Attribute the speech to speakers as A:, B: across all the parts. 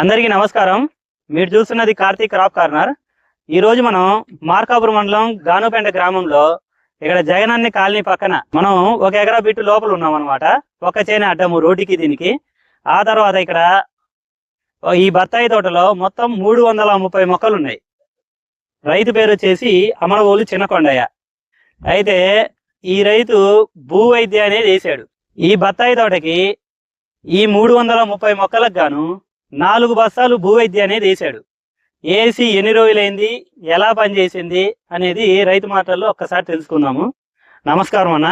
A: అందరికీ నమస్కారం. మీరు చూస్తున్నది కార్తీక్ క్రాప్ కార్నర్. ఈ రోజు మనం మార్కాపురం మండలం గానుపేంట గ్రామంలో ఇక్కడ జగనాన్ని కాలనీ పక్కన మనం ఒక ఎకరా బిట్టు లోపల ఉన్నాం అనమాట ఒక చేనే అడ్డము రోడ్డుకి దీనికి. ఆ తర్వాత ఇక్కడ ఈ బత్తాయి తోటలో మొత్తం మూడు వందల ముప్పై మొక్కలు ఉన్నాయి. రైతు పేరు వచ్చేసి అమరవోలు చిన్నకొండయ్య. అయితే ఈ రైతు భూ వైద్య అనేది వేసాడు. ఈ బత్తాయి తోటకి ఈ మూడు వందల ముప్పై మొక్కలకు గాను నాలుగు బస్తాలు భూవైద్య అనేది వేసాడు ఏసి ఎన్ని రోజులైంది? ఎలా పనిచేసింది? అనేది రైతు మాటల్లో ఒక్కసారి తెలుసుకుందాము. నమస్కారం అన్న.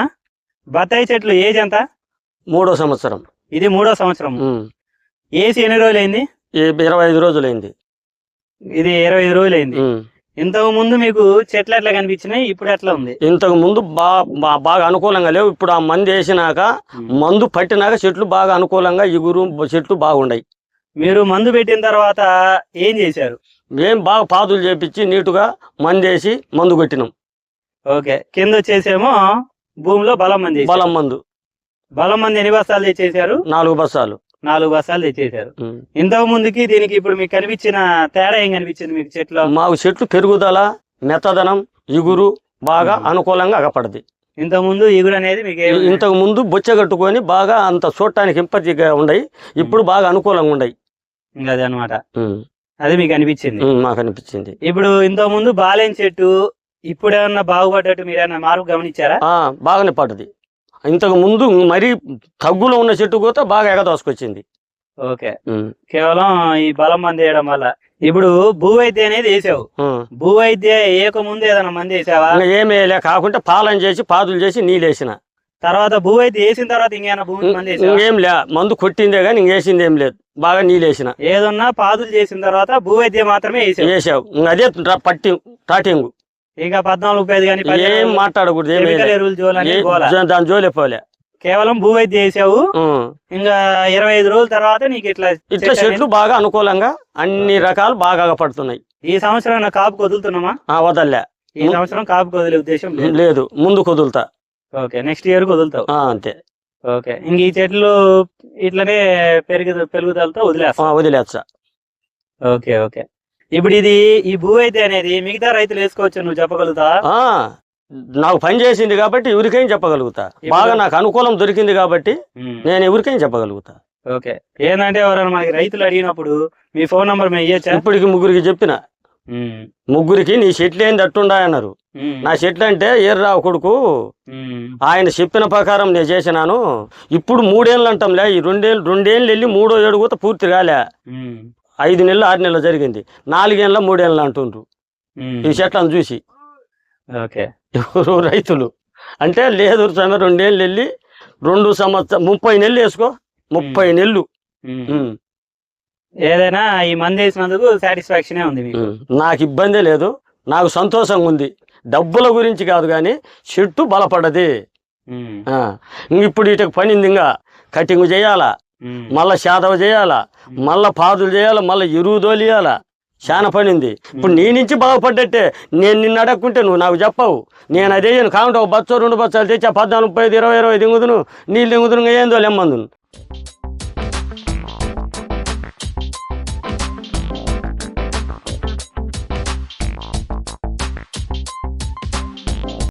A: బత్తాయి చెట్లు ఏజ్ ఎంత?
B: మూడో సంవత్సరం.
A: ఇది మూడో సంవత్సరం. ఏసి ఎన్ని రోజులైంది?
B: ఇరవై ఐదు రోజులైంది.
A: ఇది ఇరవై ఐదు రోజులైంది. ఇంతకు ముందు మీకు చెట్లు ఎట్లా కనిపించినాయి? ఇప్పుడు ఎట్లా ఉంది?
B: ఇంతకు ముందు బాగా అనుకూలంగా లేవు. ఇప్పుడు ఆ మందు వేసినాక మందు పట్టినాక చెట్లు బాగా అనుకూలంగా ఇగురు చెట్లు బాగుండయి.
A: మీరు మందు పెట్టిన తర్వాత ఏం చేశారు?
B: మేము బాగా పాదులు చేపించి నీటుగా మందు వేసి మందు కొట్టినాం.
A: ఓకే. కింద వచ్చేసేమో భూమిలో బలం మంది.
B: బలం మందు.
A: బలం మంది ఎన్ని బస్తాలు తెచ్చేసారు
B: నాలుగు బస్సాలు
A: నాలుగు బస్తాలు తెచ్చేసారు. ఇంతకు ముందుకి దీనికి ఇప్పుడు మీకు కనిపించిన తేడా ఏం కనిపించింది మీకు చెట్లో
B: మాకు చెట్లు పెరుగుదల మెత్తదనం ఇగురు బాగా. అనుకూలంగా అగపడది.
A: ఇంతకు ముందు ఈగుడు అనేది మీకు
B: ఇంతకు ముందు బొచ్చ కట్టుకొని బాగా అంత చూడటానికి ఇంపతిగా ఉండయి. ఇప్పుడు బాగా అనుకూలంగా ఉండయి.
A: ఇంకా అదే అనమాట. అది మీకు అనిపించింది?
B: మాకు అనిపించింది.
A: ఇప్పుడు ఇంతకు ముందు బాలేని చెట్టు ఇప్పుడు ఏమన్నా బాగుపడ్డట్టు మీరు ఏమన్నా మార్పు గమనించారా?
B: బాగానే పడ్డది. ఇంతకు ముందు మరీ తగ్గులో ఉన్న చెట్టు కూడా బాగా ఎగదోసుకొచ్చింది.
A: ఓకే. కేవలం ఈ బలం మంది వేయడం వల్ల. ఇప్పుడు భూవైద్య అనేది వేసావు. భూవైద్య వేయక ముందు ఏదైనా మంది వేసావా?
B: ఏమీ లే కాకుంటే పాలన చేసి పాదులు చేసి నీళ్ళేసిన
A: తర్వాత భూవైద్య వేసిన తర్వాత ఇంకేమైనా భూమి మంది
B: ఇంకేం లే మందు కొట్టిందే కానీ ఇంకేసింది ఏం లేదు. బాగా నీళ్ళేసిన
A: ఏదన్నా పాదులు చేసిన తర్వాత భూవైద్య మాత్రమే వేసావు.
B: వేసావు. ఇంక అదే పట్టి స్టార్టింగ్.
A: ఇంకా పద్నాలుగు ముప్పై ఐదు కానీ
B: ఏం మాట్లాడకూడదు దాని జోలే పోలే.
A: కేవలం భూవైద్య వేసావు
B: ఉమ్.
A: ఇంకా ఇరవై ఐదు రోజుల తర్వాత నీకు ఇట్లా
B: ఇట్లా చెట్లు బాగా అనుకూలంగా అన్ని రకాలు బాగా పడుతున్నాయి
A: ఈ సంవత్సరం కాపు వదులుతున్నామా
B: ఆ వదల్లే.
A: ఈ సంవత్సరం కాపు వదిలే ఉద్దేశం లేదు.
B: ముందు కుదులుతా.
A: ఓకే నెక్స్ట్ ఇయర్ వదులుతావు
B: ఆ, అంతే.
A: ఓకే ఇంక ఈ చెట్లు ఇట్లనే పెరుగు పెరుగుదలతో వదిలేస్తాం.
B: వదిలేస్తా.
A: Okay okay. ఇప్పుడు ఇది ఈ భూవైద్య అనేది మిగతా రైతులు వేసుకోవచ్చు నువ్వు చెప్పగలుగుతా
B: నాకు పని చేసింది కాబట్టి ఎవరికైనా చెప్పగలుగుతా. బాగా నాకు అనుకూలం దొరికింది కాబట్టి నేను ఎవరికైనా చెప్పగలుగుతా.
A: ఓకే. ఏంటంటే ఎవరైనా మనకి రైతులు అడిగినప్పుడు మీ ఫోన్ నంబర్ మేము
B: ఇప్పటికి ముగ్గురికి చెప్పిన. ముగ్గురికి నీ చెట్లు ఏంది అట్టుండా అన్నారు. నా చెట్లు అంటే ఏర్రావు కొడుకు ఆయన చెప్పిన ప్రకారం నేను చేసినాను. ఇప్పుడు మూడేళ్ళు అంటాంలే ఈ రెండేళ్ళు రెండేళ్ళు వెళ్ళి మూడో ఏడు కూడా పూర్తి కాలే. ఐదు నెలలు ఆరు నెలలు జరిగింది. నాలుగేళ్ళ మూడేళ్ళు అంటుండ్రు. ఈ చెట్లను చూసి.
A: ఓకే.
B: ఎవరు రైతులు? అంటే లేదు స్వామి రెండేళ్ళు వెళ్ళి రెండు సంవత్సరం ముప్పై నెలలు వేసుకో. ముప్పై నెలలు.
A: ఏదైనా ఈ మంది వేసినందుకు సాటిస్ఫాక్షన్ ఉంది.
B: నాకు ఇబ్బంది లేదు. నాకు సంతోషంగా ఉంది. డబ్బుల గురించి కాదు కానీ చెట్టు బలపడది ఇప్పుడు ఇటుకు పనింది ఇంకా. కటింగ్ చేయాలా? మళ్ళా శాదవ చేయాలా? మళ్ళా పాదులు చేయాలా? మళ్ళా ఎరువు తోలియాలా? చాలా పనింది. ఇప్పుడు నీ నుంచి బాగుపడ్డట్టే నేను నిన్ను అడగకుంటే నువ్వు నాకు చెప్పవు. నేను అదే చేయను. కాకుండా ఒక బచ్చో రెండు బచ్చాలు తెచ్చా పద్నాలుగు ముప్పై ఐదు ఇరవై ఇరవై దింగుదును నీళ్ళు దింగుదును ఏందో లెమ్మందును